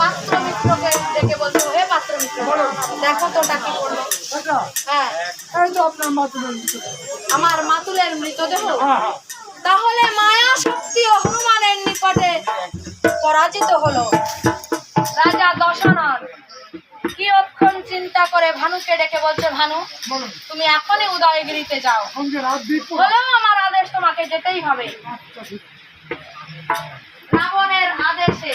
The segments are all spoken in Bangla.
পাত্র মিত্রকে ডেকে হে পাত্র মিত্র দেখো তো ওটা কি করল? এটা হ্যাঁ। আমার মাতুলের মৃতদেহ? তাহলে মায়া শক্তি ও হনুমানের নিকটে পরাজিত হলো। রাজা দশানন কি অক্ষণ চিন্তা করে ভানুকে ডেকে বলছে, ভানু, তুমি এখনই উদয়গিরিতে যাও। হলেও আমার আদেশ, তোমাকে যেতেই হবে। রাবণের আদেশে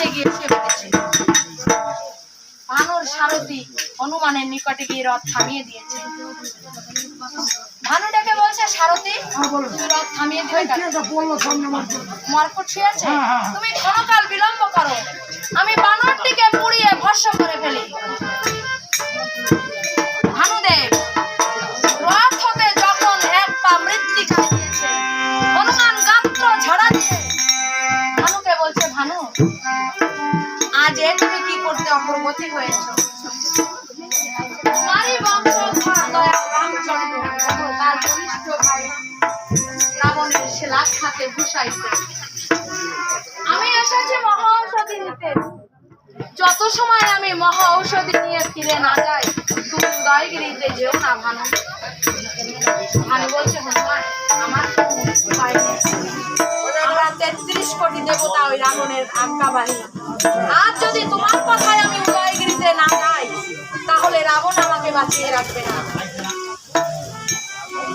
সামনে গিয়ে পড়েছে। ভানুর সারথি হনুমানের নিকটে গিয়ে রথ থামিয়ে দিয়েছে। ভানু বলছে সারথি হ্যাঁ তুমি রথ থামিয়ে দিবে মরকট শুয়েছে? হ্যাঁ, হ্যাঁ। তুমি ক্ষণকাল বিলম্ব করো। আমি বানরটিকে পুড়িয়ে ভস্য করে ফেলি। ভানুদেব অগ্রগতি হয়েছ। তার কনিষ্ঠ ভাই রাবণের শিলাক হাতে ভূষাইতে আমি এসেছি মহা ঔষধি নিতে যত সময় আমি মহা ঔষধি নিয়ে ফিরে না যাই তুমি উদয়গিরিতে যেও না ভানু ভানু বলছে হনুমান আমরা তেত্রিশ কোটি দেবতা ওই রাবণের আজ্ঞা আজ্ঞাবাহী আজ যদি তোমার কথায় আমি উদয়গিরিতে না যাই তাহলে রাবণ আমাকে বাঁচিয়ে রাখবে না।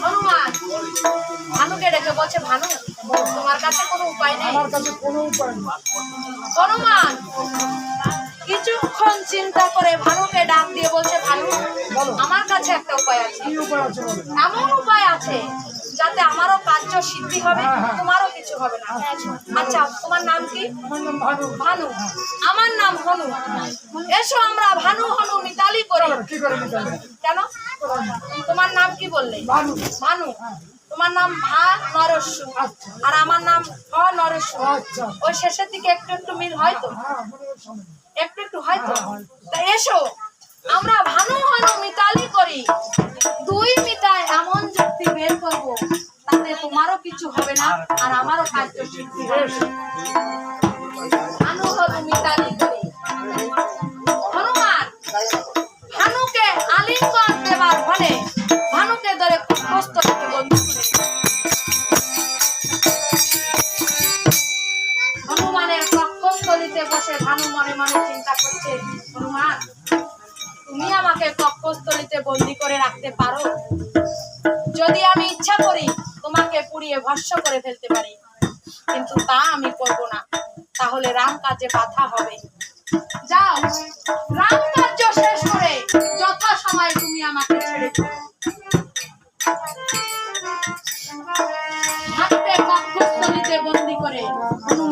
হনুমান ভানুকে ডেকে বলছে ভানু তোমার কাছে কোনো উপায় নেই? আমার কাছে কোনো উপায় নেই। হনুমান কিছুক্ষণ চিন্তা করে ভানুকে ডাক দিয়ে বলছে ভানু আমার কাছে একটা উপায় আছে। এমন উপায় আছে যাতে আমারও কার্য সিদ্ধি হবে হ্যাঁ, হ্যাঁ। তোমারও কিছু হবে না। আচ্ছা তোমার নাম কি? ভানু। আমার নাম হনু এসো আমরা ভানু হনু মিতালি করি? কেন? তোমার নাম কি বললে? ভানু। ভানু। তোমার নাম ভা নরস্যু আচ্ছা। আর আমার নাম হ নরস্যু আচ্ছা। ওই শেষের দিকে একটু একটু মিল হয় তো? হ্যাঁ হয়। একটু একটু হয় তো? তা এসো। আমরা ভানু ভানু মিতালি করি। দুই মিতায় এমন যুক্তি বের করব, তাতে তোমারও কিছু হবে না, আর আমারও কার্য সিদ্ধি হবে। ভানু ভানু মিতালি করি।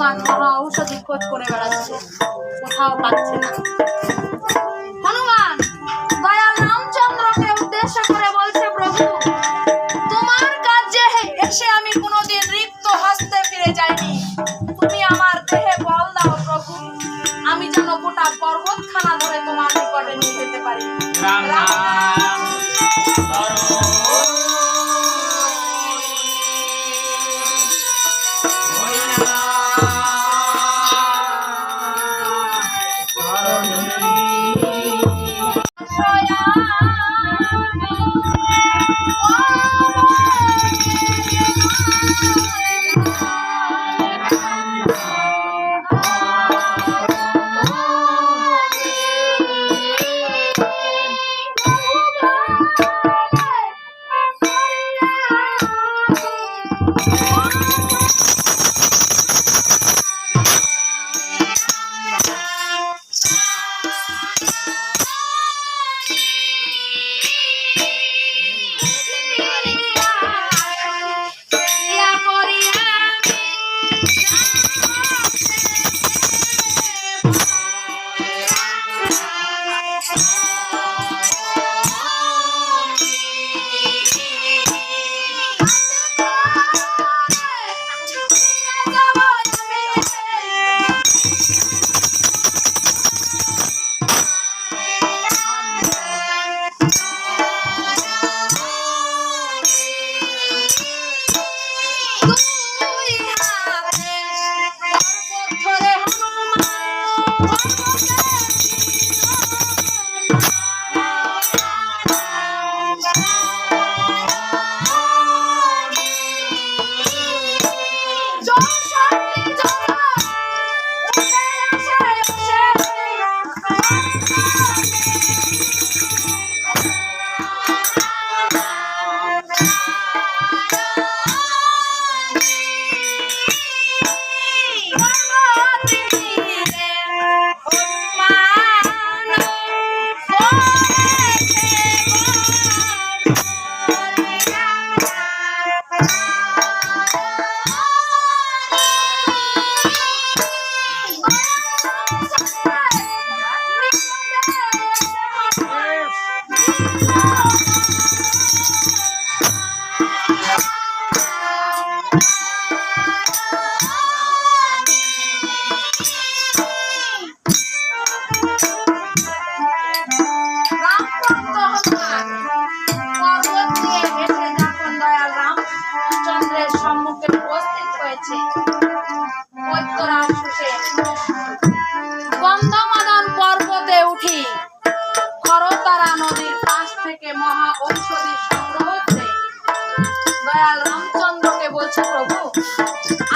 হনুমান ঔষধি খোঁজ করে বেড়াচ্ছে। কোথাও পাচ্ছে না। রামচন্দ্রকে উদ্দেশ্য করে বলছে, প্রভু, তোমার কাজে এসে আমি কোনোদিন রিক্ত হস্তে ফিরে যাইনি। তুমি আমার দেহে বল দাও আমি যেন গোটা পর্বতখানা आया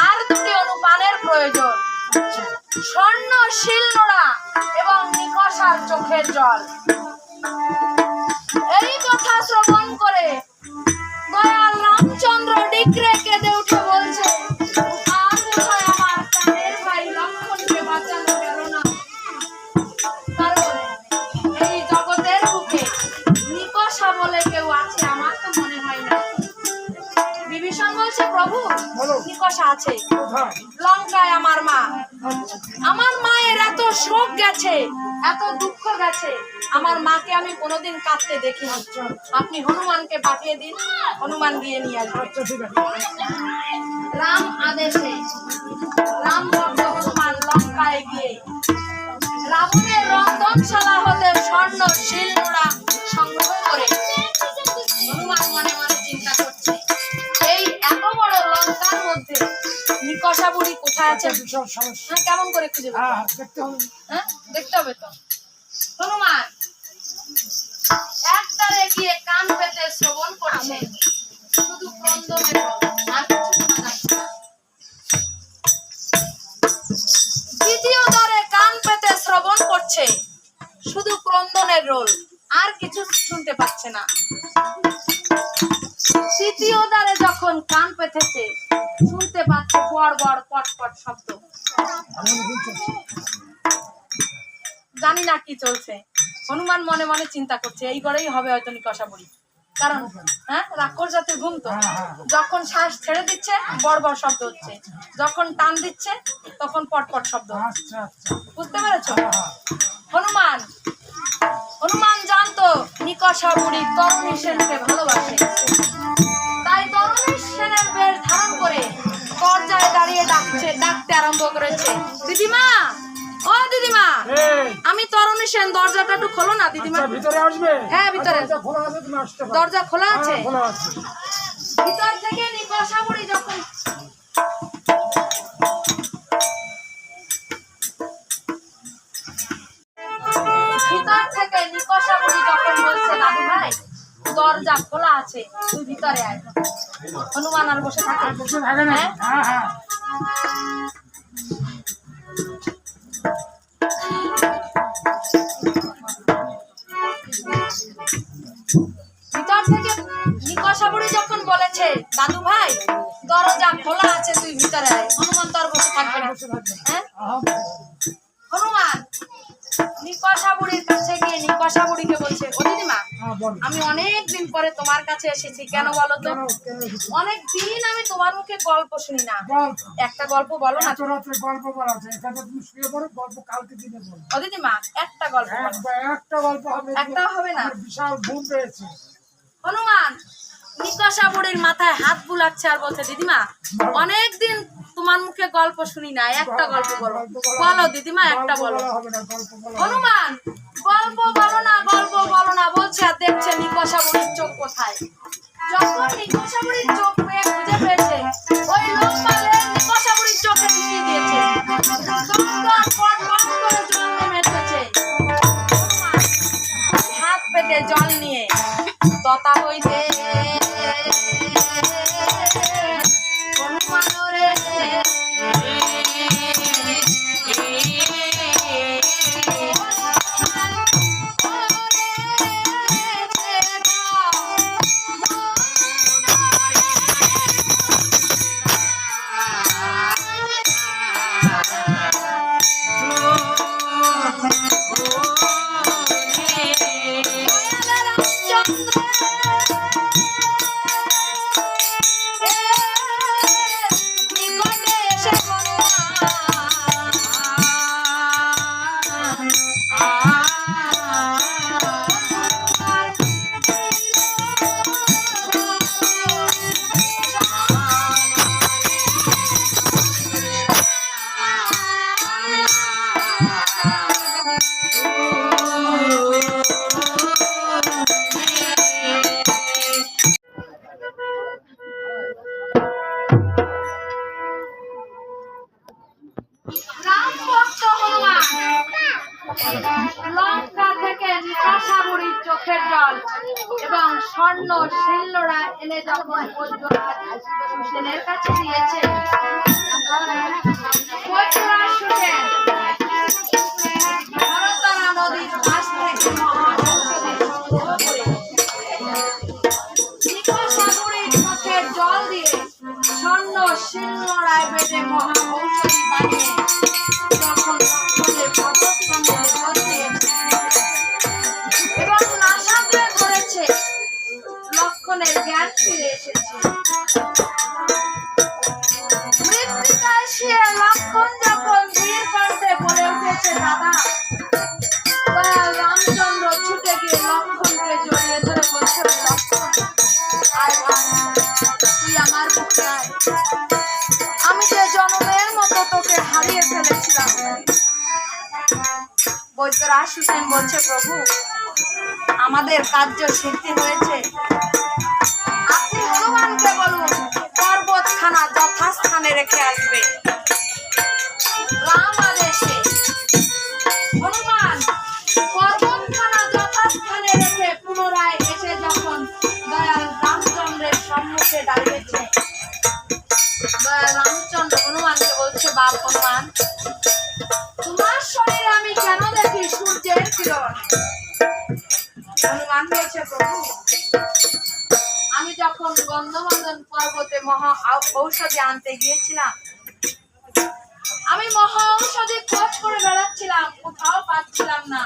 আর দুটি অনুপানের প্রয়োজন। স্বর্ণ শিলনোড়া এবং নিকষার চোখের জল। এই কথা শ্রবণ করে দয়াল রামচন্দ্র ডিগ্রে কেঁদে উঠে বলছে বলছে প্রভু। নিকষা আছে। লঙ্কায় আমার মা। আমার মায়ের এত শোক গেছে এত দুঃখ গেছে। আমার মাকে আমি কোনোদিন কাঁদতে দেখিনি। আপনি হনুমানকে পাঠিয়ে দিন হনুমান গিয়ে নিয়ে আসবে। আচ্ছা রাম আদেশে রাম ভক্ত হনুমান লঙ্কায় গিয়ে। রাবণের রন্ধনশালা হতে স্বর্ণ শিলনোড়া সংগ্রহ করে। হনুমান মনে মনে মধ্যে নিকষা বুড়ি কোথায় আছে? বিশাল সমস্যা। হ্যাঁ, কেমন করে খুঁজে হ্যাঁ হ্যাঁ, দেখতে হবে। হ্যাঁ দেখতে হবে তো। হনুমান একটারে গিয়ে কান পেতে শ্রবণ করছে। শুধু ক্রন্দনের রোল, আর কিছু শোনা দ্বিতীয় দ্বারে কান পেতে শ্রবণ করছে। শুধু ক্রন্দনের রোল আর কিছু শুনতে পাচ্ছে না। তৃতীয় দ্বারে যখন কান পেতেছে শুনতে পাচ্ছে বড় বড় পট পট শব্দ। জানি না কি চলছে। হনুমান মনে মনে চিন্তা করছে এই ঘরেই হবে হয়তো নিকষা বুড়ি কারণ হ্যাঁ রাক্ষস জাতির ঘুম তো। যখন শ্বাস ছেড়ে দিচ্ছে বড় বড় শব্দ হচ্ছে। যখন টান দিচ্ছে তখন পটপট শব্দ। আচ্ছা আচ্ছা। বুঝতে পেরেছ? হ্যাঁ হ্যাঁ। হনুমান হনুমান জানতো নিকষা বুড়ি তরুণী সেনকে ভালোবাসে। দরজায় দাঁড়িয়ে ডাকছে ডাকতে আরম্ভ করেছে। দিদিমা! ও দিদিমা! আমি তরুণী সেন দরজাটা একটু খোলো না দিদিমা। আচ্ছা ভিতরে আসবে? হ্যাঁ, ভিতরে। আচ্ছা, দরজা খোলা আছে? হ্যাঁ, খোলা আছে। ভিতর থেকে নিকষা বুড়ি যখন আছে তুই ভিতরে আয়। হনুমান আর বসে থাকে। বসে থাকে না? হ্যাঁ? হ্যাঁ হ্যাঁ। ভিতর থেকে নিকষা বুড়ি যখন বলেছে দাদু ভাই দরজা খোলা আছে তুই ভিতরে আয়। হনুমান তো আর বসে থাকবে না। হ্যাঁ? হনুমান নিকষা বুড়ির কাছে গিয়ে নিকষা বুড়িকে বলছে ও দিদিমা আমি অনেক দিন পরে তোমার কাছে এসেছি কেন বলো তো? অনেক দিন আমি তোমার মুখে গল্প শুনি না। একটা গল্প বলো না। গল্প বলা আছে তুমি শুয়ে পড়ো গল্প কালকে দিনে বলো। ও দিদিমা একটা গল্প একটা গল্প হবে একটা হবে না? বিশাল ঘুম পেয়েছে হনুমান নিকষা বুড়ির মাথায় হাত বুলাচ্ছে আর বলছে দিদিমা অনেক দিন তোমার মুখে গল্প শুনি না একটা গল্প বলো। বলো। দিদিমা একটা বলো। হনুমান গল্প বলো না গল্প বলো না বলছে আর দেখছে নিকষা বুড়ির চোখ কোথায়? যখন নিকষা বুড়ির চোখ পেয়ে খুঁজে পেয়েছে ওই নিকষা বুড়ির চোখে ঢুকিয়ে দিয়েছে। হাত পেতে জল নিয়ে তথা হইতে 아. সুসেনের কাছে দিয়েছে। ফেলেছিলাম বৈদ্যরাজ হোসেন বলছে, প্রভু, আমাদের কার্য সিদ্ধি হয়েছে। আপনি হনুমানকে বলুন, পর্বতখানা যথাস্থানে রেখে আসবে। রাম আদেশে, হনুমান, পর্বতখানা যথাস্থানে রেখে পুনরায় এসে যখন দয়াল রামচন্দ্রের সম্মুখে দাঁড়িয়েছে বাপ তোমার শরীরে আমি কেন দেখি? সূর্যের কিরণ। হনুমান বলছে, প্রভু, আমি যখন গন্ধমাদন পর্বতে মহা ঔষধি আনতে গিয়েছিলাম, আমি মহা ঔষধি খোঁজ করে বেড়াচ্ছিলাম, কোথাও পাচ্ছিলাম না।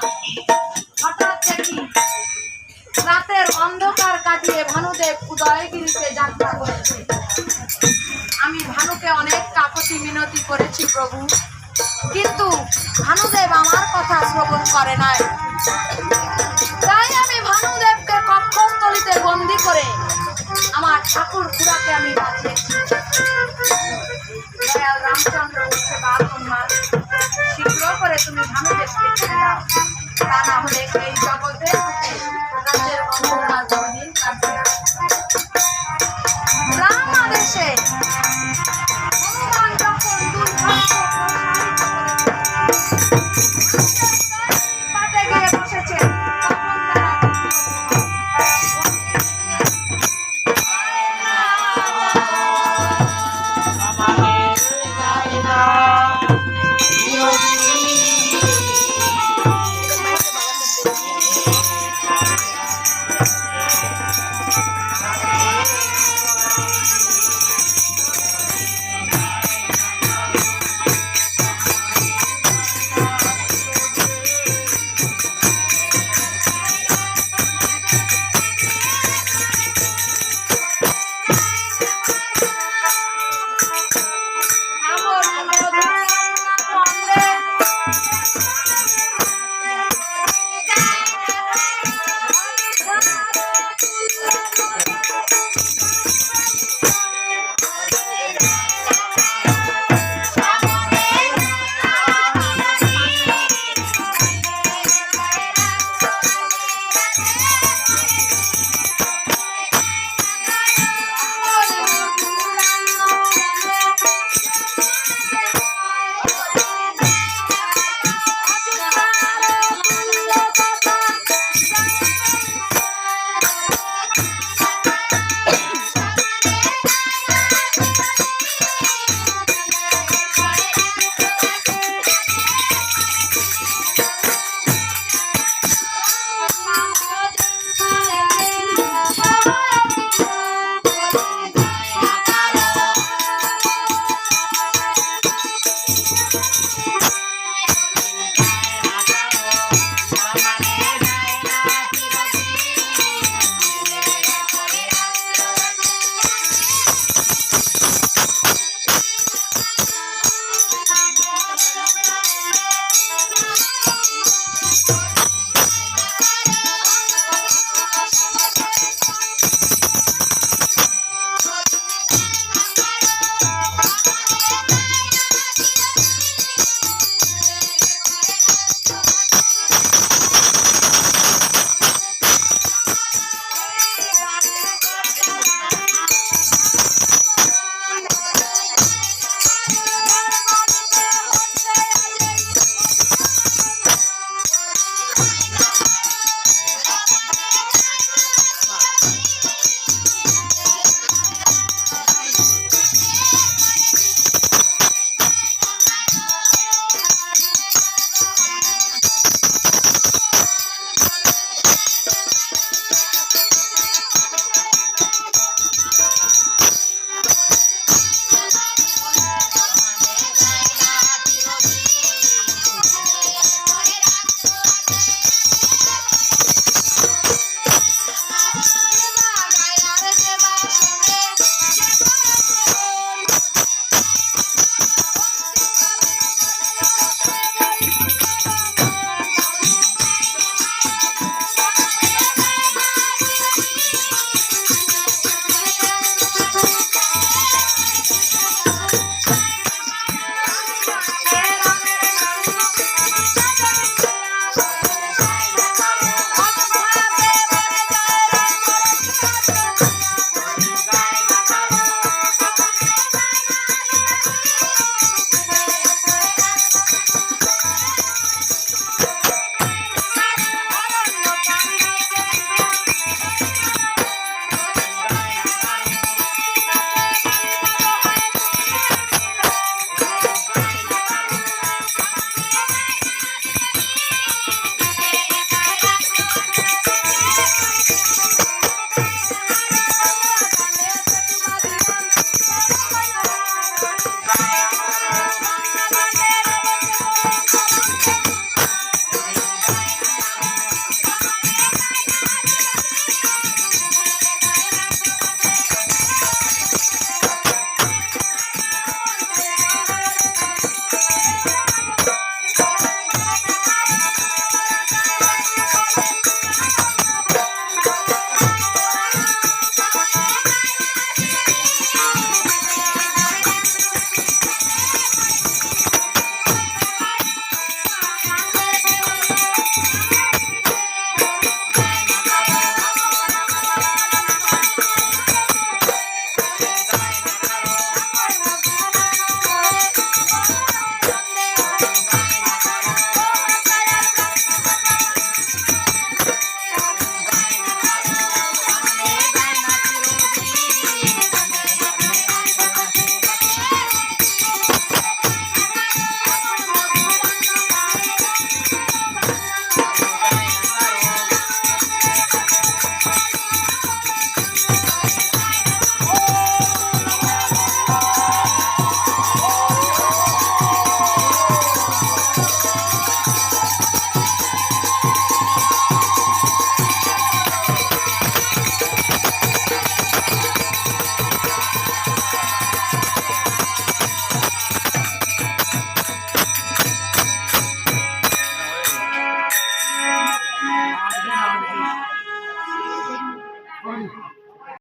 হঠাৎ দেখি রাতের অন্ধকার কাটিয়ে ভানুদেব উদয়গিরিতে যাত্রা করেছে। আমি ভানুকে অনেক কাকতি মিনতি করেছি প্রভু। কিন্তু ভানুদেব আমার কথা শ্রবণ করে নাই।